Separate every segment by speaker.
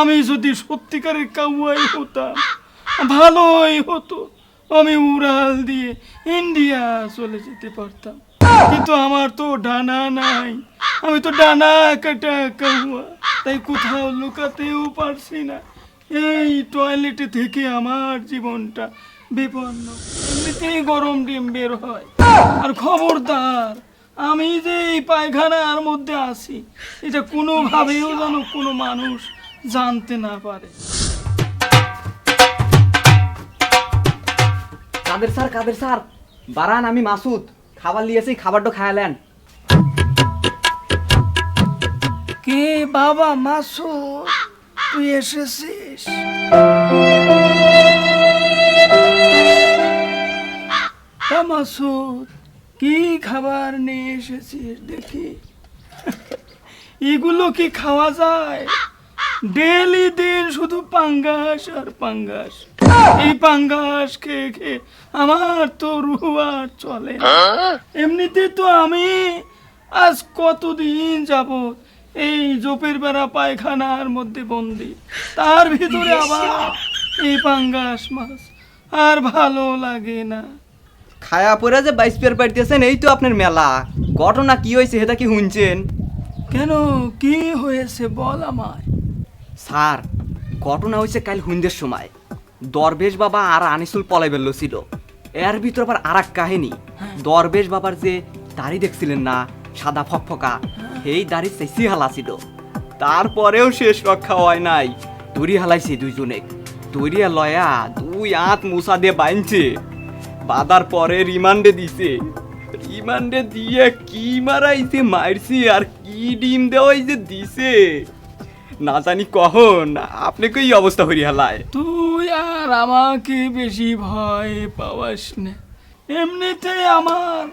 Speaker 1: আমি যদি সত্যিকারের কাউয়াই হতাম, ভালোই হতো। আমি উড়াল দিয়ে ইন্ডিয়া চলে যেতে পারতাম। কিন্তু আমার তো ডানা নাই। আমি তো ডানা কাটা কাউয়া। তাই কোথাও লুকাতেও পারছি না। এই টয়লেটে থেকে আমার জীবনটা বিপন্ন। এমনিতেই গরম ডিম বের হয়। আর খবরদার, আমি যে এই পায়খানার মধ্যে আছি, এটা কোনোভাবেও যেন কোনো মানুষ জানতে না পারে।
Speaker 2: কাদের স্যার কাদের স্যার? বারান আমি মাসুদ। খাবার নিয়েছি খাবারটা খায়ালেন
Speaker 1: কে বাবা মাসুদ? তুই এসেছিস? মাসুদ কি খাবার নিয়ে এসেছিস দেখি? এগুলো কি খাওয়া যায়? ডেলি দিন শুধু পাঙ্গাস আর পাঙ্গাস। এই পাঙ্গাস খেয়ে খেয়ে আমার তো রুহ আর চলে। এমনিতে তো আমি আজ কতদিন যাবত এই জোপের বেড়া পায়খানার মধ্যে বন্দি। তার ভিতরে আবার এই পাঙ্গাস মাছ আর ভালো লাগে না।
Speaker 2: খায়া পরে যে বাইশ পেয়ার পাইতেছেন এই তো আপনার মেলা। ঘটনা কি হয়েছে সেটা কি শুনছেন?
Speaker 1: কেন কি হয়েছে বল আমায়?
Speaker 2: স্যার ঘটনা হয়েছে কাল হুন্দের সময়। দরবেশ বাবা আর আনিসুল পলাই বেরলো ছিল। এর ভিতর আবার আর এক কাহিনী। দরবেশ বাবার যে দাড়ি দেখছিলেন না, সাদা ফকফকা, সেই দাড়ি চেঁচি হালা ছিল। তারপরেও শেষ রক্ষা হয় নাই। তৈরি হালাইছে দুইজনে। তৈরি লয়া দুই আঁত মুসা দিয়ে বাইনছে বাদার পরে রিমান্ডে দিছে। রিমান্ডে দিয়ে কি মারাইছে, মারছি আর কি ডিম দেওয়াই যে দিছে। না জানি কখন আপনি কি অবস্থা হরি হালায়
Speaker 1: তুই আর আমাকে বেশি ভয় পাওয়াস না। এমনিতে আমার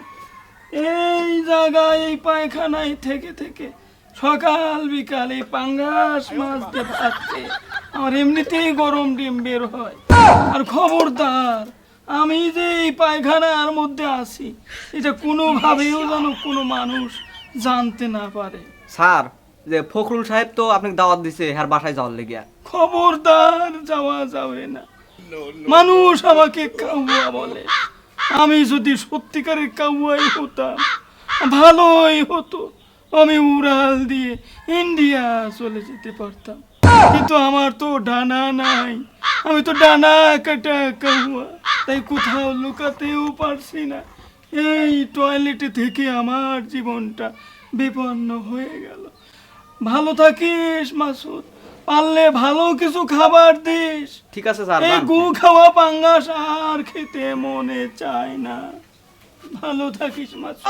Speaker 1: এই জায়গায় এই পায়খানায় থেকে থেকে সকাল বিকালে পাঙ্গাস মাছ দিয়ে আমার এমনিতেই গরম ডিম বের হয়। আর খবরদার আমি যে এই পায়খানার মধ্যে আছি এটা কোনোভাবেও যেন কোনো মানুষ জানতে না পারে।
Speaker 2: স্যার যে ফখরুল সাহেব তো আপনাকে দাওয়াত দিছে হ্যার বাসায় যাওয়ার লেগে
Speaker 1: খবরদার যাওয়া যাবে না। মানুষ আমাকে কাউয়া বলে। আমি যদি সত্যিকারের কাউয়াই হতাম, ভালোই হতো। আমি উড়াল দিয়ে ইন্ডিয়া চলে যেতে পারতাম। কিন্তু আমার তো ডানা নাই। আমি তো ডানা কাটা কাউয়া। তাই কোথাও লুকাতেও পারছি না। এই টয়লেটে থেকে আমার জীবনটা বিপন্ন হয়ে গেল। ভালো থাকিস মাসুদ। পারলে ভালো কিছু খাবার দিস।
Speaker 2: ঠিক আছে স্যার
Speaker 1: এই গু খাওয়া পাঙ্গাস আর খেতে মনে চায় না। ভালো থাকিস মাসুদ।